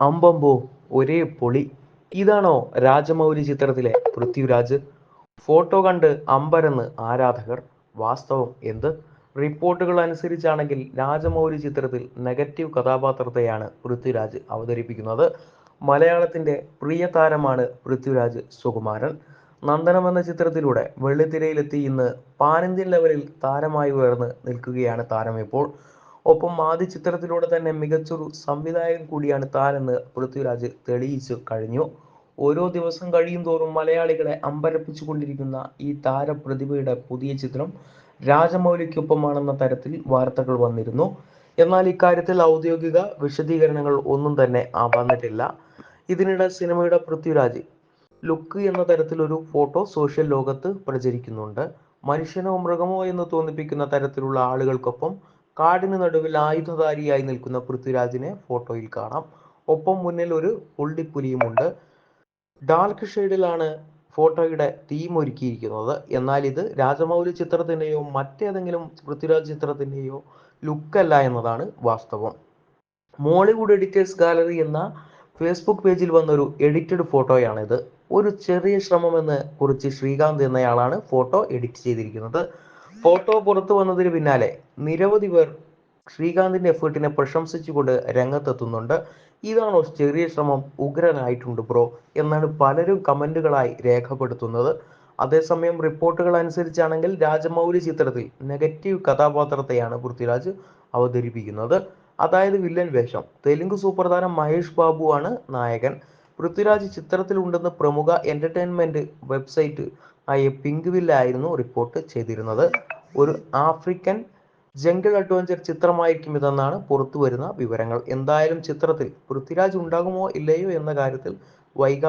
അമ്പമ്പോ ഒരേ പൊളി. ഇതാണോ രാജമൗലി ചിത്രത്തിലെ പൃഥ്വിരാജ്? ഫോട്ടോ കണ്ട് അമ്പരന്ന് ആരാധകർ? വാസ്തവം എന്ത്? റിപ്പോർട്ടുകൾ അനുസരിച്ചാണെങ്കിൽ രാജമൗലി ചിത്രത്തിൽ നെഗറ്റീവ് കഥാപാത്രത്തെയാണ് പൃഥ്വിരാജ് അവതരിപ്പിക്കുന്നത്. മലയാളത്തിന്റെ പ്രിയ താരമാണ് പൃഥ്വിരാജ് സുകുമാരൻ. നന്ദനം എന്ന ചിത്രത്തിലൂടെ വെള്ളിത്തിരയിലെത്തി ഇന്ന് പാനിന്ത്യൻ ലെവലിൽ താരമായി ഉയർന്ന് നിൽക്കുകയാണ് താരം ഇപ്പോൾ. ഒപ്പം ആദ്യ ചിത്രത്തിലൂടെ തന്നെ മികച്ചൊരു സംവിധായകൻ കൂടിയാണ് താനെന്ന് പൃഥ്വിരാജ് തെളിയിച്ചു കഴിഞ്ഞു. ഓരോ ദിവസം കഴിയും തോറും മലയാളികളെ അമ്പരപ്പിച്ചുകൊണ്ടിരിക്കുന്ന ഈ താരപ്രതിഭയുടെ പുതിയ ചിത്രം രാജമൗലിക്കൊപ്പമാണെന്ന തരത്തിൽ വാർത്തകൾ വന്നിരുന്നു. എന്നാൽ ഇക്കാര്യത്തിൽ ഔദ്യോഗിക വിശദീകരണങ്ങൾ ഒന്നും തന്നെ വന്നിട്ടില്ല. ഇതിനിടെ സിനിമയുടെ പൃഥ്വിരാജ് ലുക്ക് എന്ന തരത്തിലൊരു ഫോട്ടോ സോഷ്യൽ ലോകത്ത് പ്രചരിക്കുന്നുണ്ട്. മനുഷ്യനോ മൃഗമോ എന്ന് തോന്നിപ്പിക്കുന്ന തരത്തിലുള്ള ആളുകൾക്കൊപ്പം കാടിന് നടുവിൽ ആയുധധാരിയായി നിൽക്കുന്ന പൃഥ്വിരാജിനെ ഫോട്ടോയിൽ കാണാം. ഒപ്പം മുന്നിൽ ഒരു പുള്ളിപ്പുലിയുമുണ്ട് ഡാർക്ക് ഷെയ്ഡിലാണ് ഫോട്ടോയുടെ തീം ഒരുക്കിയിരിക്കുന്നത്. എന്നാൽ ഇത് രാജമൗലി ചിത്രത്തിന്റെയോ മറ്റേതെങ്കിലും പൃഥ്വിരാജ് ചിത്രത്തിന്റെയോ ലുക്കല്ല എന്നതാണ് വാസ്തവം. മോളിവുഡ് എഡിറ്റേഴ്സ് ഗാലറി എന്ന ഫേസ്ബുക്ക് പേജിൽ വന്നൊരു എഡിറ്റഡ് ഫോട്ടോയാണിത്. ഒരു ചെറിയ ശ്രമമെന്ന് കുറിച്ച് ശ്രീകാന്ത് എന്നയാളാണ് ഫോട്ടോ എഡിറ്റ് ചെയ്തിരിക്കുന്നത്. ഫോട്ടോ പുറത്തു വന്നതിന് പിന്നാലെ നിരവധി പേർ ശ്രീകാന്തിന്റെ എഫേർട്ടിനെ പ്രശംസിച്ചുകൊണ്ട് രംഗത്തെത്തുന്നുണ്ട്. ഇതാണോ ചെറിയ ശ്രമം ഉഗ്രനായിട്ടുണ്ട് ബ്രോ എന്നാണ് പലരും കമന്റുകളായി രേഖപ്പെടുത്തുന്നത്. അതേസമയം റിപ്പോർട്ടുകൾ അനുസരിച്ചാണെങ്കിൽ രാജമൗലി ചിത്രത്തിൽ നെഗറ്റീവ് കഥാപാത്രത്തെയാണ് പൃഥ്വിരാജ് അവതരിപ്പിക്കുന്നത്. അതായത് വില്ലൻ വേഷം. തെലുങ്ക് സൂപ്രധാനം മഹേഷ് ബാബു ആണ് നായകൻ. പൃഥ്വിരാജ് ചിത്രത്തിലുണ്ടെന്ന് പ്രമുഖ എന്റർടൈൻമെന്റ് വെബ്സൈറ്റ് ആയ പിങ്ക് വില്ലായിരുന്നു റിപ്പോർട്ട് ചെയ്തിരുന്നത്. ഒരു ആഫ്രിക്കൻ ജംഗിൾ അഡ്വഞ്ചർ ചിത്രമായിരിക്കും ഇതെന്നാണ് പുറത്തു വരുന്ന വിവരങ്ങൾ. എന്തായാലും ചിത്രത്തിൽ പൃഥ്വിരാജ് ഉണ്ടാകുമോ ഇല്ലയോ എന്ന കാര്യത്തിൽ വൈകാതെ